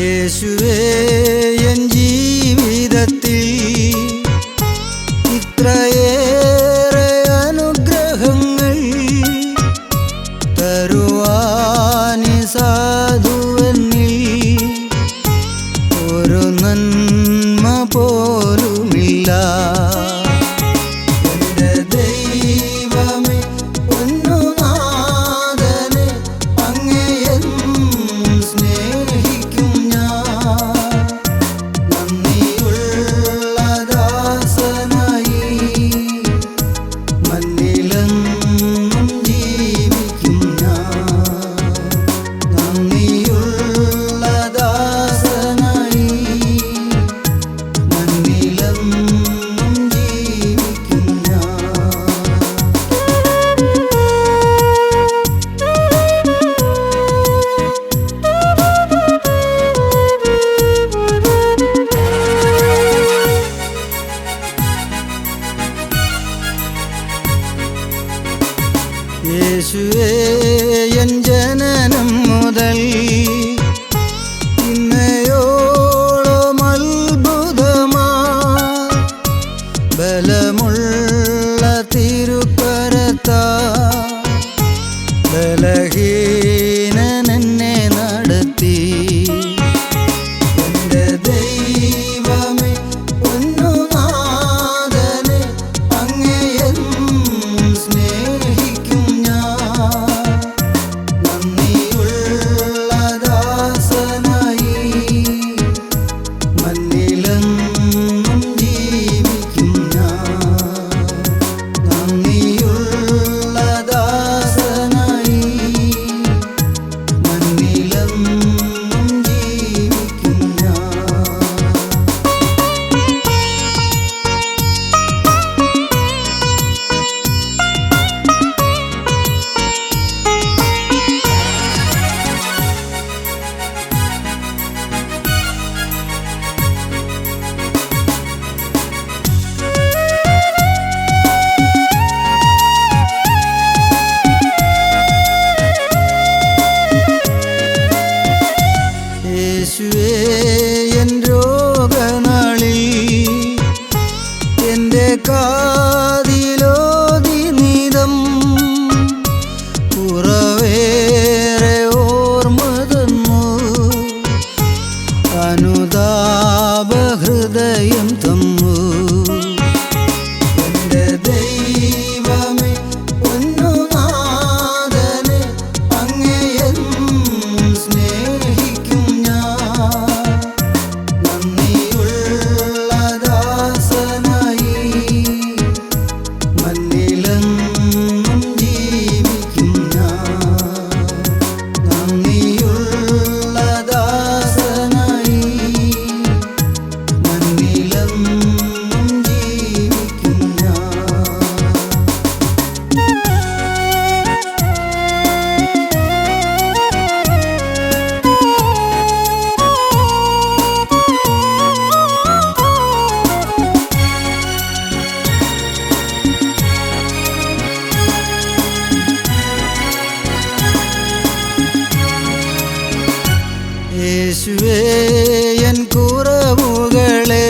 യേശുവേ എൻ ജീവിതത്തിൽ ഇത്രയേറെ അനുഗ്രഹങ്ങൾ തരുവാനി സാധുവനിൽ ഒരു നന്മ പോലുമില്ല. യേശുവേ എൻ ജനനം മുതൽ ഇന്നയോളം അത്ഭുതമാ. ബലമുള്ള തിരുപ്പരത്താ ബലഹീ का യേശുവേ എൻ കുറവുകളേ